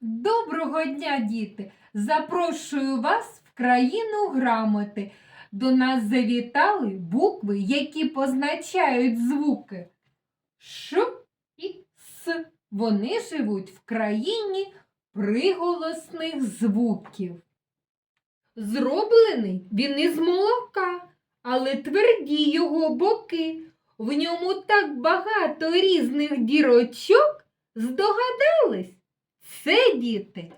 Доброго дня, діти! Запрошую вас в країну грамоти. До нас завітали букви, які позначають звуки Ш і С. Вони живуть в країні приголосних звуків. Зроблений він із молока, але тверді його боки. В ньому так багато різних дірочок. Здогадались? Це, діти,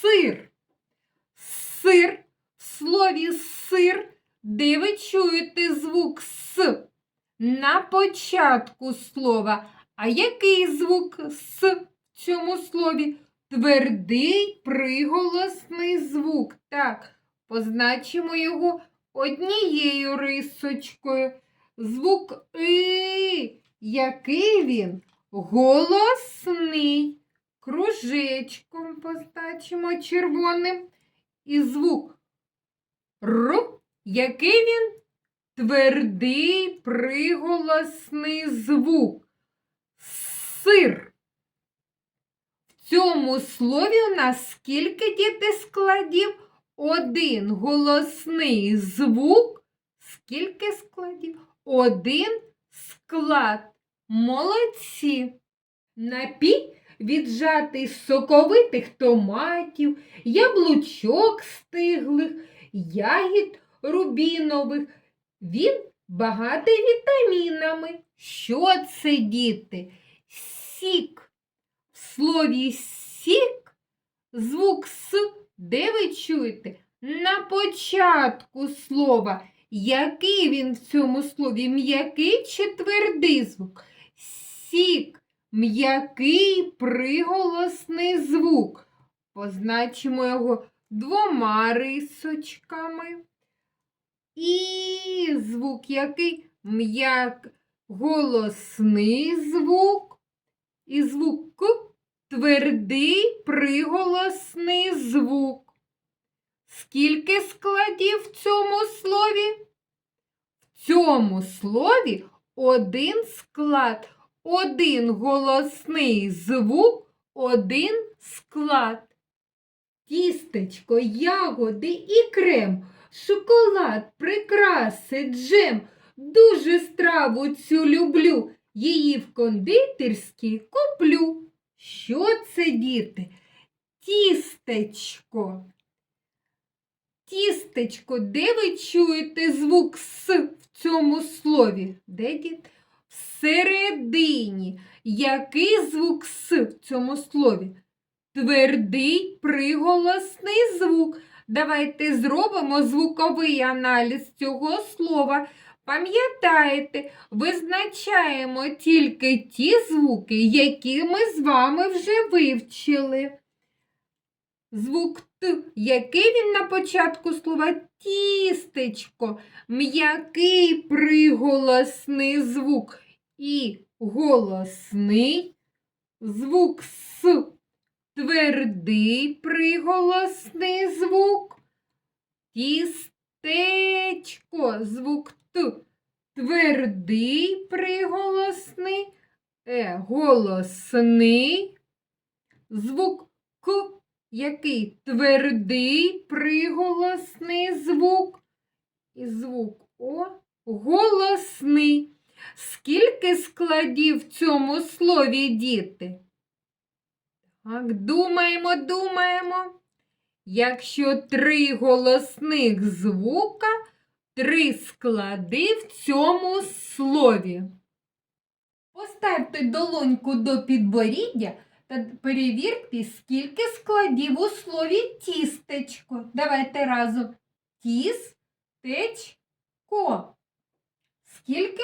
сир. Сир в слові сир, де ви чуєте звук С на початку слова. А який звук С в цьому слові? Твердий приголосний звук. Так, позначимо його однією рисочкою. Звук И. Який він? Голосний. Кружечком позначимо червоним. І звук Р. Який він? Твердий приголосний звук. Сир. В цьому слові у нас скільки діти складів? Один голосний звук. Скільки складів? Один склад. Молодці. Напій віджатий з соковитих томатів, яблучок стиглих, ягід рубінових. Він багатий вітамінами. Що це, діти? Сік. В слові сік звук С, де ви чуєте? На початку слова. Який він в цьому слові? М'який чи твердий звук? Сік. М'який приголосний звук. Позначимо його двома рисочками. І звук який м'як голосний звук. І звук К твердий приголосний звук. Скільки складів в цьому слові? В цьому слові один склад, один голосний звук, один склад. Тістечко, ягоди і крем, шоколад, прикраси, джем. Дуже страву цю люблю. Її в кондитерській куплю. Що це, діти? Тістечко. Тістечко, де ви чуєте звук С в цьому слові? Де діти? Всередині. Який звук С в цьому слові? Твердий приголосний звук. Давайте зробимо звуковий аналіз цього слова. Пам'ятаєте, визначаємо тільки ті звуки, які ми з вами вже вивчили. Звук Т, який він на початку слова? Тістечко, м'який приголосний звук. І голосний звук С, твердий приголосний звук, тістечко, звук Т, твердий приголосний, е, голосний, звук К який твердий приголосний звук і звук О голосний. Скільки складів в цьому слові діти? Так, думаємо, думаємо. Якщо три голосних звука, три склади в цьому слові. Поставте долоньку до підборіддя та перевірте, скільки складів у слові тістечко. Давайте разом. Тістечко. Скільки?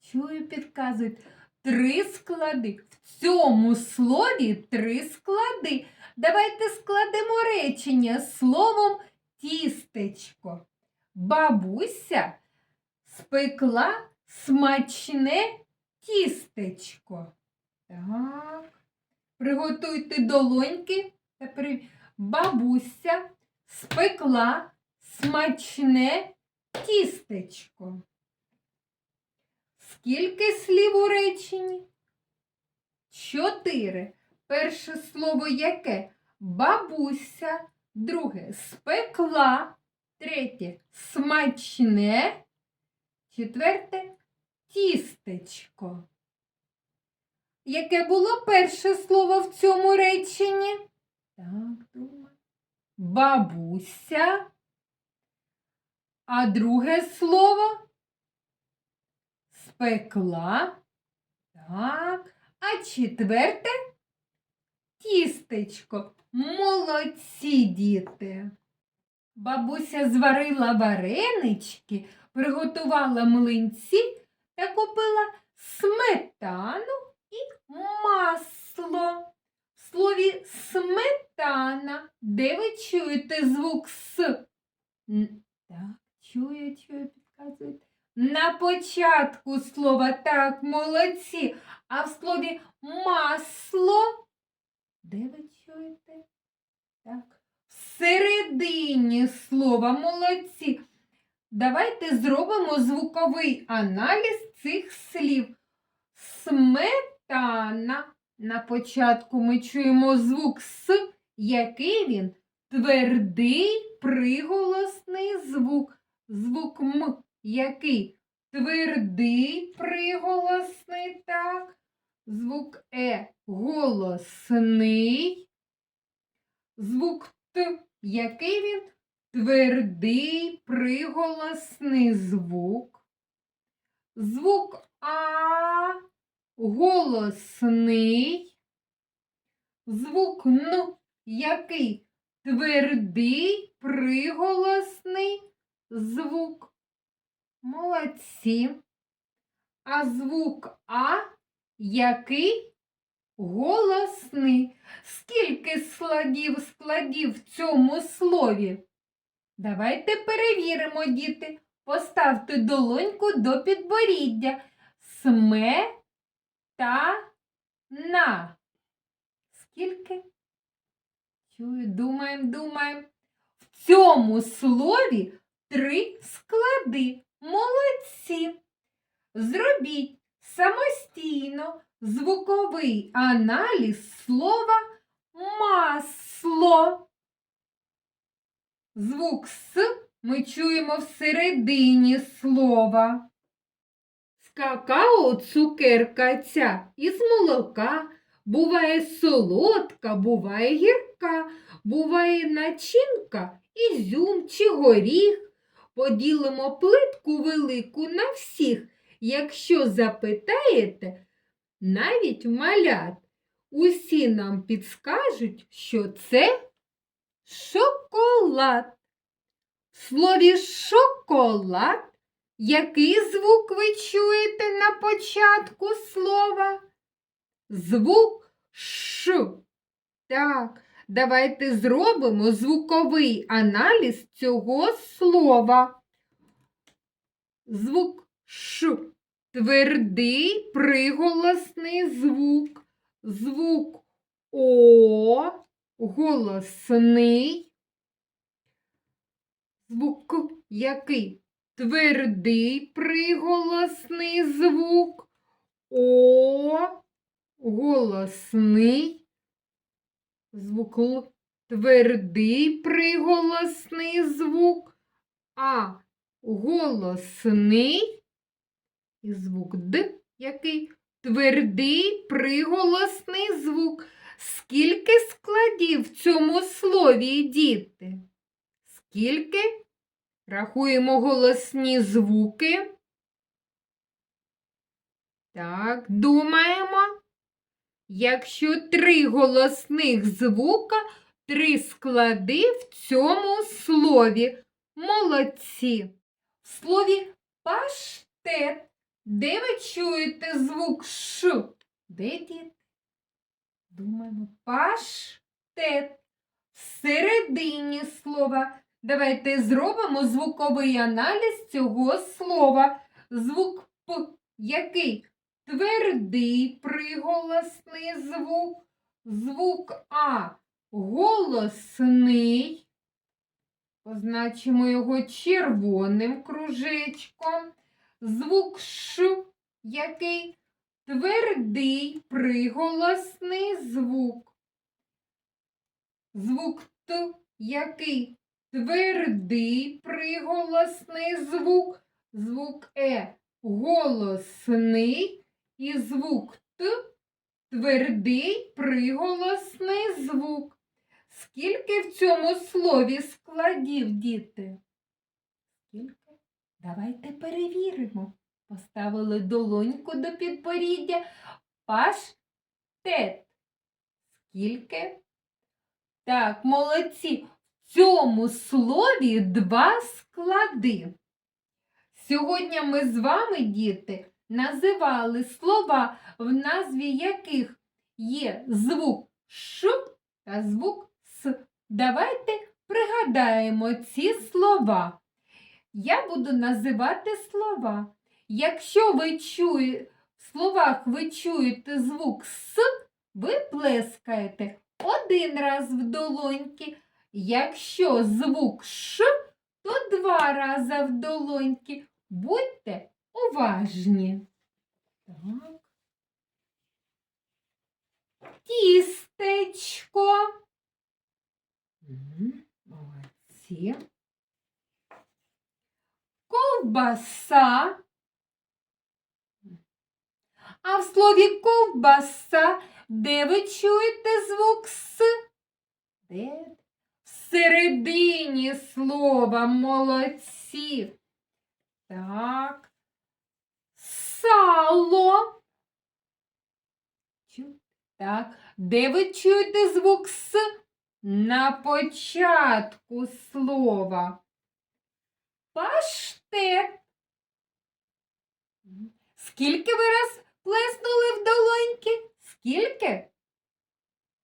Чую, підказують. Три склади. В цьому слові три склади. Давайте складемо речення словом тістечко. Бабуся спекла смачне тістечко. Так. Приготуйте долоньки. Тепер бабуся спекла смачне тістечко. Скільки слів у реченні? Чотири. Перше слово яке? Бабуся. Друге спекла. Третє смачне. Четверте тістечко. Яке було перше слово в цьому реченні? Так, думаю. Бабуся. А друге слово спекла. Так. А четверте тістечко. Молодці діти. Бабуся зварила варенички, приготувала млинці та купила сметану і масло. В слові сметана, де ви чуєте звук С? Так, чую, чую, підказуєте. На початку слова так, молодці. А в слові масло, де ви чуєте? Так. Всередині слова молодці. Давайте зробимо звуковий аналіз цих слів. Сметана. На початку ми чуємо звук С, який він твердий приголосний звук. Звук М, який твердий приголосний, так. Звук Е голосний. Звук Т, який він твердий приголосний звук. Звук А голосний. Звук Н, який твердий приголосний звук. Молодці. А звук А, який голосний. Скільки складів складів в цьому слові? Давайте перевіримо, діти. Поставте долоньку до підборіддя. Сме та на. Скільки? Чую, думаємо, думаємо. В цьому слові три склади. Молодці. Зробіть самостійно звуковий аналіз слова масло. Звук С ми чуємо всередині слова. Какао цукерка ця із молока. Буває солодка, буває гірка, буває начинка, ізюм чи горіх. Поділимо плитку велику на всіх. Якщо запитаєте, навіть малят, усі нам підскажуть, що це шоколад. В слові шоколад який звук ви чуєте на початку слова? Звук Ш. Так, давайте зробимо звуковий аналіз цього слова. Звук Ш. Твердий приголосний звук. Звук О. Голосний. Звук який? Твердий приголосний звук. О. Голосний. Звук Л. Твердий приголосний звук. А. Голосний. І звук Д, який твердий приголосний звук. Скільки складів в цьому слові, діти? Скільки? Рахуємо голосні звуки. Так, думаємо. Якщо три голосних звука, три склади в цьому слові. Молодці. В слові паштет. Де ви чуєте звук Ш? Де діти? Думаємо, паштет. Всередині слова. Давайте зробимо звуковий аналіз цього слова. Звук П, який твердий приголосний звук. Звук А голосний. Позначимо його червоним кружечком. Звук Ш, який твердий приголосний звук. Звук Т який? Твердий приголосний звук, звук Е голосний і звук Т твердий приголосний звук. Скільки в цьому слові складів, діти? Скільки? Давайте перевіримо. Поставили долоньку до підборіддя. Паштет. Скільки? Так, молодці. В цьому слові два склади. Сьогодні ми з вами, діти, називали слова, в назві яких є звук Ш та звук С. Давайте пригадаємо ці слова. Я буду називати слова. Якщо ви чуєте, в словах ви чуєте звук С, ви плескаєте один раз в долоньки. Якщо звук Ш, то два рази в долоньки. Будьте уважні. Так. Тістечко. Молодці. Ковбаса. А в слові ковбаса, де ви чуєте звук С? Де? Всередині слова молодці. Так. Сало. Так. Де ви чуєте звук С? На початку слова. Паштет. Скільки ви раз плеснули в долоньки? Скільки?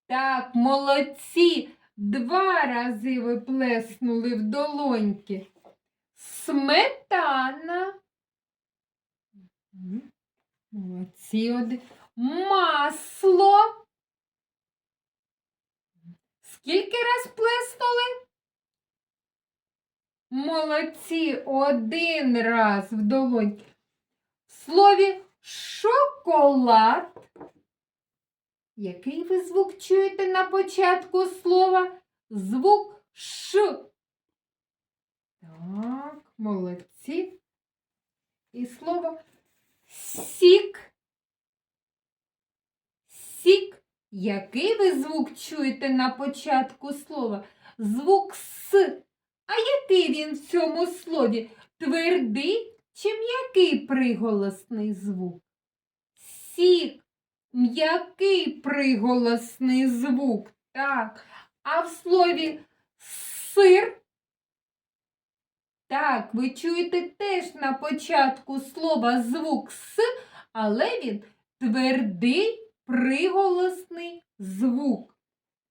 Так, молодці. Два рази ви плеснули в долоньки. Сметана. Молодці один. Масло. Скільки раз плеснули? Молодці, один раз в долоньки. В слові шоколад. Який ви звук чуєте на початку слова? Звук Ш. Так, молодці. І слово сік. Сік. Який ви звук чуєте на початку слова? Звук С. А який він в цьому слові? Твердий чи м'який приголосний звук? Сік. М'який приголосний звук. Так. А в слові сир. Так, ви чуєте теж на початку слова звук С, але він твердий приголосний звук.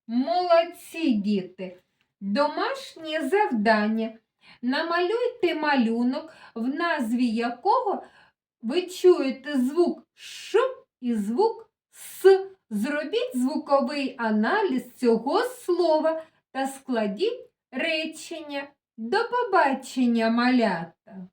Молодці діти! Домашнє завдання. Намалюйте малюнок, в назві якого ви чуєте звук Ш і звук С. Зробіть звуковий аналіз цього слова та складіть речення. До побачення, малята!